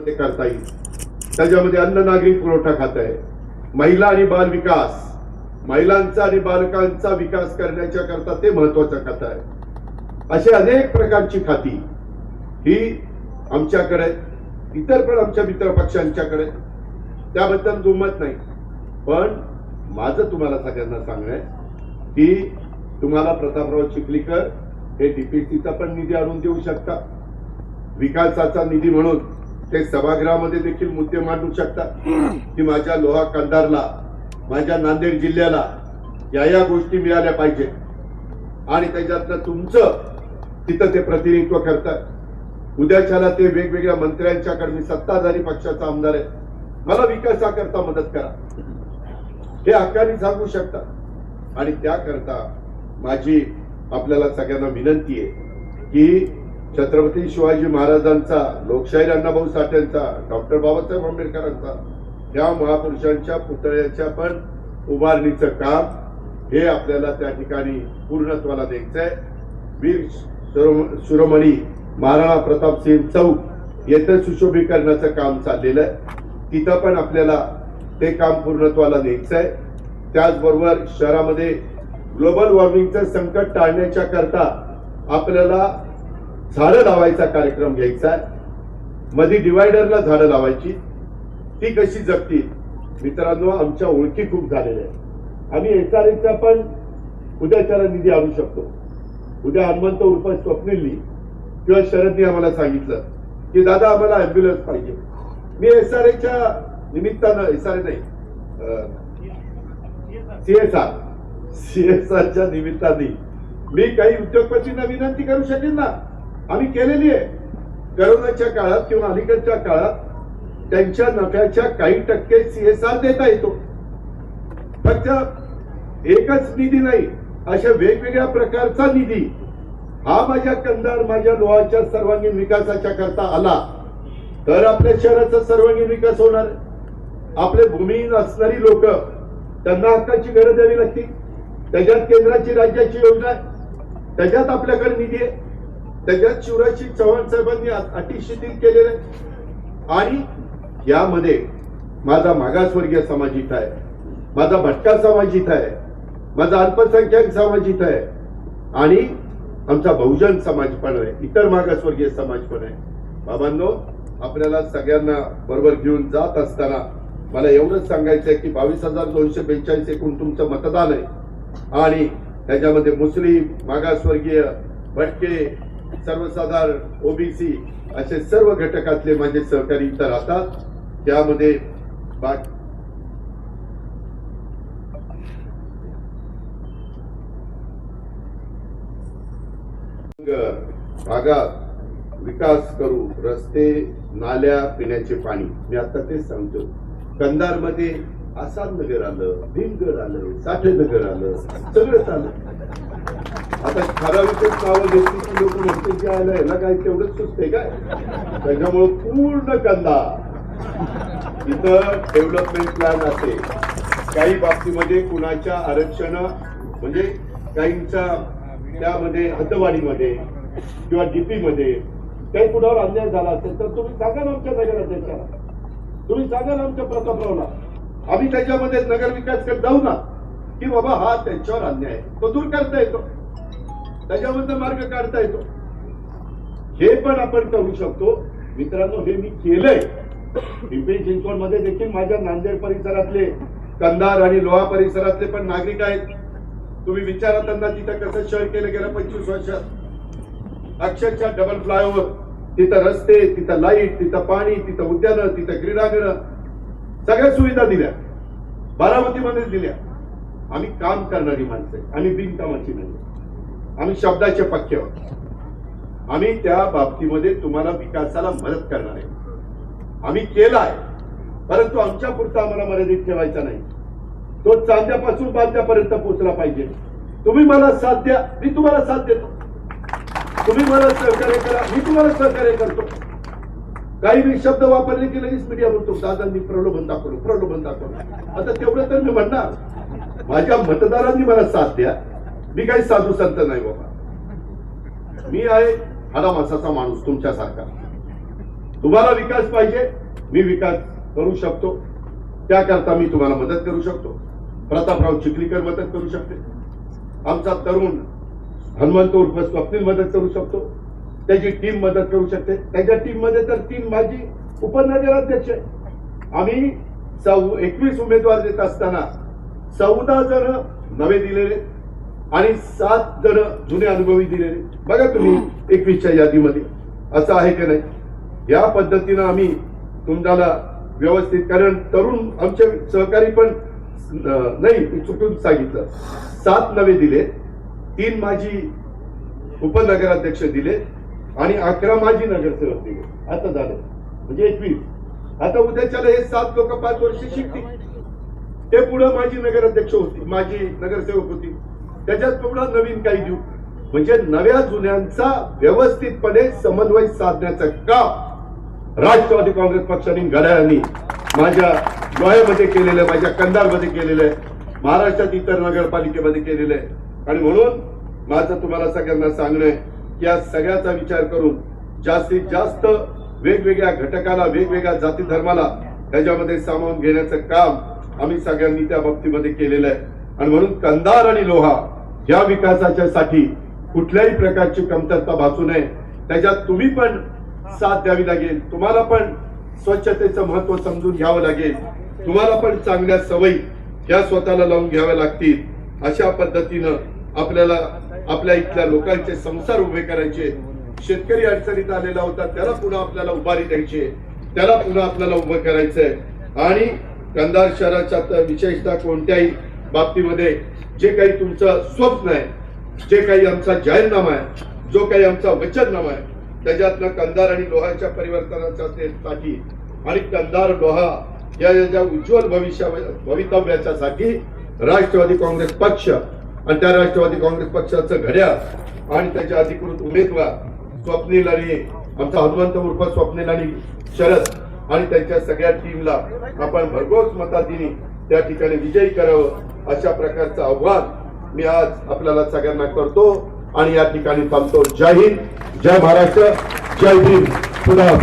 मध्ये करता येईल. त्याच्यामध्ये अन्न नागरी पुरवठा खातं आहे. महिला आणि बाल विकास. महिलांचा आणि बालकांचा विकास करण्याच्या करता ते महत्वाचं खातं आहे. अशी अनेक प्रकारची खाती. ही आमच्याकडे इतर पण आमच्या मित्र पक्षांच्याकडे त्याबद्दल दुमत नाही. पण माझं तुम्हाला सगळ्यांना सांगणं आहे की तुम्हाला प्रतापराव चिखलीकर हे डीपीसीचा पण निधी आणून देऊ शकता. विकासाचा निधी म्हणून. ते सभागृहामध्ये देखील मुद्दे मांडू शकतात की माझ्या लोहा कंधारला माझ्या नांदेड जिल्ह्याला या या गोष्टी मिळाल्या पाहिजेत. आणि त्याच्यातलं तुमचं तिथं ते प्रतिनिधित्व करतात. उद्याच्याला ते वेगवेगळ्या मंत्र्यांच्याकडे मी सत्ताधारी पक्षाचा आमदार आहे. मला विकासाकरता मदत करा. हे हक्काने सांगू शकतात आणि त्याकरता माझी आपल्याला सगळ्यांना विनंती आहे की छत्रपती शिवाजी महाराजांचा लोकशाहीर अण्णाभाऊ साठेंचा डॉक्टर बाबासाहेब आंबेडकरांचा या महापुरुषांच्या पुतळ्याच्या पण उभारणीचं काम हे आपल्याला त्या ठिकाणी पूर्णत्वाला द्यायचंय. वीर सुरमणी शिरोमणी महाराणा प्रतापसिंग चौक येथे सुशोभीकरणाचं काम चाललेलं आहे. तिथं पण आपल्याला ते काम पूर्णत्वाला न्यायचंय त्याचबरोबर शहरामध्ये ग्लोबल वॉर्मिंगचं संकट टाळण्याच्या करता आपल्याला झाडं लावायचा कार्यक्रम घ्यायचा आहे. मध्ये डिवायडरला झाडं लावायची. ती कशी जगतील? मित्रांनो आमच्या ओळखी खूप झालेल्या आहेत. आम्ही एसआरएचा पण उद्याच्याला निधी आणू शकतो. उद्या हनुमंत उर्फ स्वप्नीलनी किंवा शरदनी आम्हाला सांगितलं की दादा आम्हाला अँब्युलन्स पाहिजे. मी एसआरएच्या निमित्तानं एसआरए नाही सीएसआर सीएसआरच्या निमित्ताने मी काही उद्योगपतींना विनंती करू शकेन ना? आम्ही केलेली आहे. करोनाच्या काळात किंवा अलीकडच्या काळात त्यांच्या नफ्याच्या काही टक्के सीएसआर देता येतो. फक्त एकच निधी नाही अशा वेगवेगळ्या प्रकारचा निधी हा माझ्या कंदार माझ्या लोहाच्या सर्वांगीण विकासाच्या करता आला तर आपल्या शहराचा सर्वांगीण विकास होणार. आपले भूमिहीन असणारी लोक त्यांना हक्काची घरं द्यावी लागतील त्याच्यात केंद्राची राज्याची योजना आहे. त्याच्यात आपल्याकडे निधी आहे. त्याच्यात शिवराज चव्हाण साहेबांनी अटी शिथिल केलेले आणि यामध्ये माझा मागासवर्गीय सामाजिक आहे. माझा भटका सामाजिक आहे. माझा अल्पसंख्याक सामाजिक आहे. आणि आमचा बहुजन समाज पण आहे. इतर मागासवर्गीय समाज पण आहे. बाबांनो आपल्याला सगळ्यांना बरोबर घेऊन जात असताना मला एवढंच सांगायचं आहे की बावीस हजार दोनशे बेचाळीस एकूण तुमचं मतदान आहे. आणि त्याच्यामध्ये मुस्लिम मागासवर्गीय भटके सर्वसाधारण ओबीसी असे सर्व घटकातले माझे सहकारी इथं राहतात. त्यामध्ये भागात विकास करू रस्ते नाल्या पिण्याचे पाणी. मी आता तेच सांगतो. कंधारमध्ये आसाम नगर आलं भीमगड आलं साठे नगर आलं सगळंच आलं आता ठराविकच नावं घेतली की लोक म्हणते की आलं ह्याला काय तेवढंच सुचते काय? त्याच्यामुळं पूर्ण कंधार तिथं डेव्हलपमेंट प्लॅन असेल. काही बाबतीमध्ये कुणाच्या आरक्षण म्हणजे काहींच्या त्यामध्ये हद्दवाढीमध्ये किंवा डीपीमध्ये काही कुणावर अन्याय झाला असेल तर तुम्ही सांगा ना आमच्या नगराध्यक्षाला. तुम्ही सांगा ना आमच्या प्रतापरावला. आम्ही त्याच्यामध्ये नगरविकासकडे जाऊ ना. की बाबा हा त्यांच्यावर अन्याय आहे. तो दूर करता येतो. त्याच्यामधनं मार्ग काढता येतो. हे पण आपण करू शकतो. मित्रांनो हे मी केलंय. पिंपरी चिंचवडमध्ये देखील माझ्या नांदेड परिसरातले कंधार आणि लोहा परिसरातले पण नागरिक आहेत. तुम्ही विचारा त्यांना तिथं कसं शहर केलं गेलं पंचवीस वर्षात अक्षरशः डबल फ्लायओव्हर तिथं रस्ते तिथं लाइट तिथं पाणी तिथं उद्यानं तिथं क्रीडांगणं सगळ्या सुविधा दिल्या. बारामतीमध्ये दिल्या. आम्ही काम करणारी माणसं आहे. आम्ही बिनकामाची नाही आम्ही शब्दाचे पक्के आहोत आम्ही त्या बाबतीमध्ये तुम्हाला विकासाला मदत करणार आहे. आम्ही केलाय परंतु आमच्या पुरता आम्हाला मर्यादित ठेवायचा नाही. तो चांद्यापासून बांध्यापर्यंत पोहोचला पाहिजे. तुम्ही मला साथ द्या. मी तुम्हाला साथ देतो. तुम्ही मला सहकार्य करा. मी तुम्हाला सहकार्य करतो. काही मी शब्द वापरले की लगेच मीडिया बोलतो दादा मी प्रलोभन दाखवलो प्रलोभन दाखवलो. आता तेवढं तर मी म्हणणार. माझ्या मतदारांनी मला साथ द्या. मी काही साधू संत नाही बाबा. मी आहे हाडा माणसाचा माणूस तुमच्यासारखा. तुम्हाला विकास पाहिजे मी विकास करू शकतो. त्याकरता मी तुम्हाला मदत करू शकतो. प्रतापराव चिखलीकर मदत करू शकते. आमचा तरुण हनुमंत उर्फ स्वप्नील मदत करू शकतो. त्याची टीम मदत करू शकते. त्याच्या टीममध्ये तर तीन माझी उपनगराध्यक्ष आहे आम्ही एकवीस उमेदवार देत असताना चौदा जण नवे दिलेले आणि सात जण जुने अनुभवी दिलेले. बघा तुम्ही एकवीसच्या यादीमध्ये. असं आहे की नाही? या पद्धतीनं आम्ही तुम्हाला व्यवस्थित कारण तरुण आमचे सहकारी पण नाही चुकून सांगितलं. सात नवे दिले तीन माजी उपनगराध्यक्ष दिले आणि अकरा माजी नगरसेवक दिले. आता झालं. म्हणजे एकवीस. आता उद्याच्याला हे सात लोक पाच वर्ष शिकतील. ते पुढे माझी नगराध्यक्ष होती माझी नगरसेवक होती त्याच्यात पुढं नवीन काही देऊ म्हणजे नव्या जुन्यांचा व्यवस्थितपणे समन्वय साधण्याचं काम राष्ट्रवादी काँग्रेस पक्षाने घड्याळांनी माझ्या डोळ्यामध्ये केलेलं आहे माझ्या कंदारमध्ये केलेलं आहे. महाराष्ट्रात इतर नगरपालिकेमध्ये केलेलं आहे. आणि म्हणून माझं तुम्हाला सगळ्यांना सांगणं आहे की या सगळ्याचा विचार करून जास्तीत जास्त वेगवेगळ्या घटकाला वेगवेगळ्या जाती धर्माला त्याच्यामध्ये सामावून घेण्याचं काम आम्ही सगळ्यांनी त्या बाबतीमध्ये केलेलं आहे. आणि म्हणून कंधार आणि लोहा या विकासाच्या साठी कुठल्याही प्रकारची कमतरता भासू नये. त्याच्यात तुम्ही पण साथ द्यावी लागेल. तुम्हाला पण स्वच्छतेचं महत्त्व समजून घ्यावं लागेल. तुम्हाला पण चांगल्या सवयी या स्वतःला लावून घ्याव्या लागतील. अशा पद्धतीनं आपल्याला आपल्या इथल्या लोकांचे संसार उभे करायचे. शेतकरी अडचणीत आलेला होता त्याला पुन्हा आपल्याला उभारी द्यायची. त्याला पुन्हा आपल्याला उभं करायचंय. आणि कंधार शहराच्या विशेषतः कोणत्याही बाबतीमध्ये जे काही तुमचं स्वप्न आहे जे काही आमचा जाहीरनामा आहे जो काही आमचा वचननामा आहे त्याच्यातनं कंधार आणि लोहाच्या परिवर्तनासाठी आणि कंधार लोहा या या ज्या उज्ज्वल भविष्या भवितव्याच्यासाठी राष्ट्रवादी काँग्रेस पक्ष आणि त्या राष्ट्रवादी काँग्रेस पक्षाचं घड्याळ आणि त्याचे अधिकृत उमेदवार स्वप्नील आणि आमचा हनुमंत उर्फ स्वप्नील आणि शरद आणि त्यांच्या सगळ्या टीमला आपण भरघोस मताधिनी त्या ठिकाणी विजयी करावं. अशा प्रकारचं आव्हान मी आज आपल्याला सगळ्यांना करतो आणि या ठिकाणी थांबतो. जय हिंद जय महाराष्ट्र जय भीम. पुन्हा